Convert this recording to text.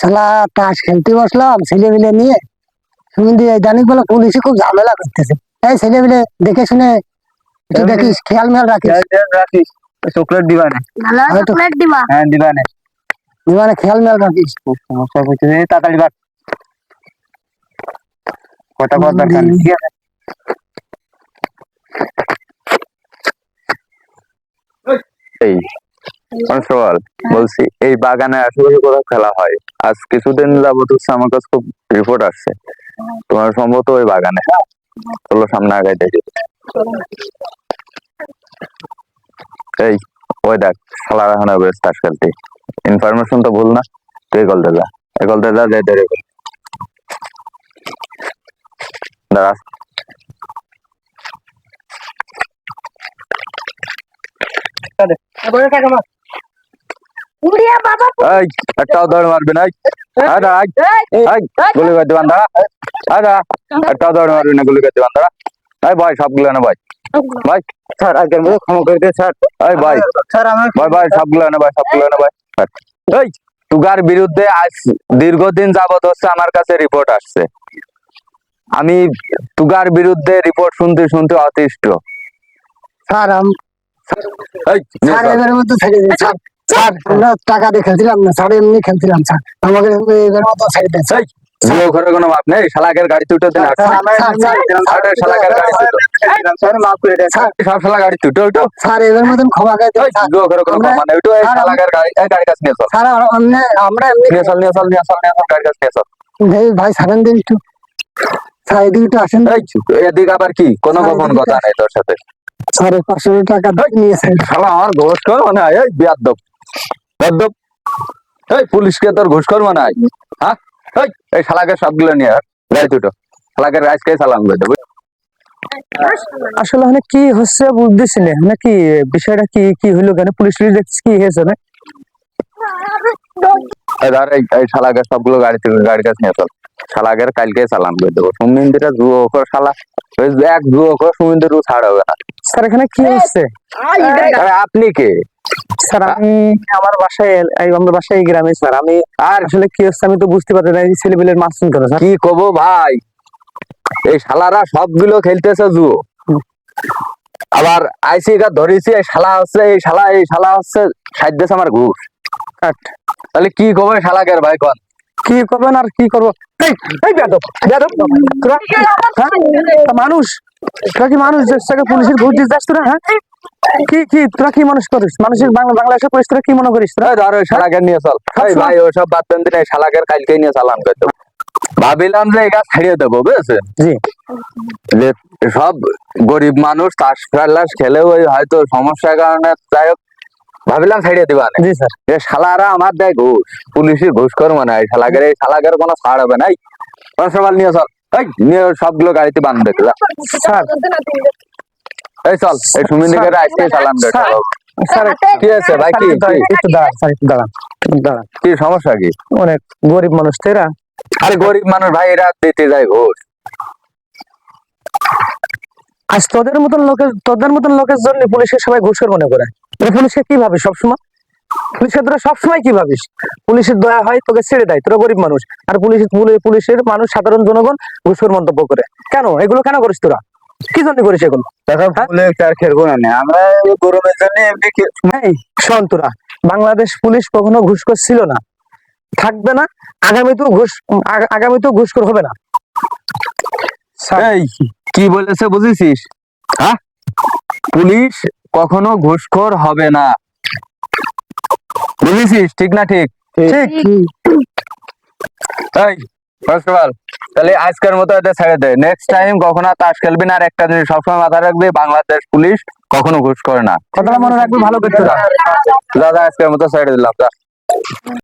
শালা তাস খেলতে বসলাম ছেলে মিলে নিয়ে শুনতে ইদানিং বলে পুলিশে খুব ঝামেলা করতেছে। এই ছেলে মিলে দেখে শুনে একটু দেখিস খেয়াল মেয়াল রাখিস। রাখিস। চকলেট দিবা না। চকলেট দিবা? হ্যাঁ দিবা না। মানে খেয়াল মেয়াল রাখিস। খুব সমস্যা হচ্ছে তাড়াতাড়ি বাট পর দরকার ঠিক আছে? এই। কনস্টেবল বলছি, এই বাগানে আশেপাশে কোথাও খেলা হয়। আজ কিছুদিন যাবত হচ্ছে আমার কাছে খুব রিপোর্ট আসছে। তোমার সম্ভবত ওই বাগানে চলো সামনে আগাই দেখি। এই, ওই দেখ খেলার এখন বেশ তাস খেলতে ইনফরমেশন তো ভুল না, তুই গলতে যা। এ গলতে যা যাই দেরি। দাঁড়া। উড়িয়া বাবা এই একটাও দৌড় মারবি না আয় দাঁড়া, আয়, আয়, গুলি করতে বান দাঁড়া আয় দাঁড়া একটাও দৌড় মারবি না গুলি করতে বান দাঁড়া এই ভাই সবগুলো না ভাই। ভাই স্যার আজকের মধ্যে ক্ষমা করে দিন স্যার। এই ভাই স্যার আমার ভাই ভাই সবগুলো না ভাই সবগুলো না ভাই এই তুগার বিরুদ্ধে আজ দীর্ঘদিন যাবত হচ্ছে আমার কাছে রিপোর্ট আসছে। আমি তুগার বিরুদ্ধে রিপোর্ট শুনতে শুনতে অতিষ্ঠ। স্যার আম- স্যার এবারের মতো ছেড়ে দিন স্যার। স্যার আমরা টাকা দিয়ে খেলছিলাম না স্যার এমনি খেলছিলাম স্যার। আমাকে এবার মতো ছেড়ে দেন স্যার ঘরে কোনো মাপ নেই? শালাকের দিন শালাকের স্যার মাফ করে দেন। স্যার সব শালা গাড়ি তুটো উঠো স্যার এবার মতন ক্ষমা করে দেন এই, ঘরে কোনো আমরা- নেই। উঠো এই শালাকের গাড়ি এই গাড়ি কাছে নিয়ে স্যার আমরা এমনি নিয়ে চল নিয়ে চল নিয়ে চল নিয়ে চল গাড়ি কাছে নিয়ে চল। এই ভাই সারেন দিন একটু। স্যার এদিকে একটু আসেন। এই এদিকে আবার কি? কোনো গোপন কথা নেই তোর সাথে। এই পাঁচশো টাকা নিয়েছেন। শালা আমার ঘুষ কর মানে হয়, বিয়াদ্দব। এই পুলিশকে তোর হ্যাঁ? এই শালাকে সবগুলো নিয়ে গাড়ি দুটো শালাকে সালাম করে দেবো। আসলে মানে কি হচ্ছে বুঝতেছি না। মানে কি বিষয়টা কি কি কেন? পুলিশ টুলিশ দেখছি কি হয়েছে না? এই শালাকে সবগুলো গাড়ি গাড়ির কাছে নিয়ে চল। শালাকের কালকে সালাম করে দেবো। সুমিন্দিরা জুয়ো কর শালা। এক জুয়ো কর সুমিন্দির ছাড় হবে না। স্যার এখানে কি হচ্ছে? আপনি কে? স্যার আমি আমার বাসায় বাসায় এই গ্রামে স্যার। আমি আর আসলে কি হচ্ছে আমি তো বুঝতে পারছি না এই ছেলেপিলের মাসুম কেন স্যার? কি কব ভাই? এই শালারা সবগুলো খেলতেছে জুয়ো আবার আইসি গা ধরেছি এই শালা হচ্ছে এই শালা এই শালা হচ্ছে আমার ঘুষ। তাহলে কি কবে শালাকের ভাই কন? কি করবেন আর কি করব? হ্যাঁ? মানুষ। মানুষ? পুলিশের ঘুষ দিস যাস তোরা হ্যাঁ? কি কি তোরা কি মানুষ করিস? মানুষের বাংলা বাংলাদেশের পুলিশ তোরা কি মনে করিস তোরা? ধর ওই শালাকের নিয়ে চল। সবসময়- ভাই ওসব বাদ দেন দিন শালাকের কালকে নিয়ে চালান ভাবিলাম যে এটা ছাড়িয়ে দেবো বুঝেছেন জি। যে সব গরিব মানুষ তাস খেলাস খেলেও ওই হয়তো সমস্যার কারণে যাই হোক ভাবিলাম ছাড়িয়ে দিবা জি স্যার। এ শালারা আমার দেয় ঘুষ পুলিশি ঘুষ কর মানে এই শালাকের এই শালাকের কোনো ছাড় হবে নাই কনস্টেবল নিয়ে চল। এই নিয়ে সবগুলো গাড়িতে বান্ধ দেখে স্যার। এই চল এই সুমিন্দিকে আজকে চালান কি আছে ভাই কি একটু দাঁড়ান স্যার একটু দাঁড়ান দাঁড়ান। কি সমস্যা কি? অনেক গরিব মানুষ তো এরা আরে গরিব মানুষ ভাই এরা দিতে যায় ঘুষ আজ তোদের মতন লোকের তোদের মতন লোকের জন্য পুলিশের সবাই ঘুষের মনে করে। তোরা পুলিশে কি ভাবিস সবসময়? পুলিশের তোরা সবসময় কি ভাবিস? পুলিশের দয়া হয় তোকে ছেড়ে দেয় তোরা গরিব মানুষ। আর পুলিশ পুলিশের মানুষ সাধারণ জনগণ ঘুষের মন্তব্য করে। কেন? এগুলো কেন করিস তোরা? কি জন্য করিস। আমরা গরমের জন্য এমনি বাংলাদেশ পুলিশ কখনো ঘুষখোর ছিল না। থাকবে না আগামীতেও ঘুষ আগা- আগামীতেও ঘুষখোর হবে না। কি বলেছে বুঝেছিস? হ্যাঁ? পুলিশ কখনো ঘুষখোর হবে না। বুঝেছিস? ঠিক না ঠিক? ঠিক। এই কনস্টেবল তাহলে আজকের মতো এটা ছেড়ে দে। নেক্সট টাইম কখনো আর তাস খেলবি না আর একটা জিনিস সবসময় মাথায় রাখবি বাংলাদেশ পুলিশ কখনো ঘুষ করে না। কথাটা মনে রাখবি ভালো করতে দাদা আজকের মতো ছেড়ে দিলাম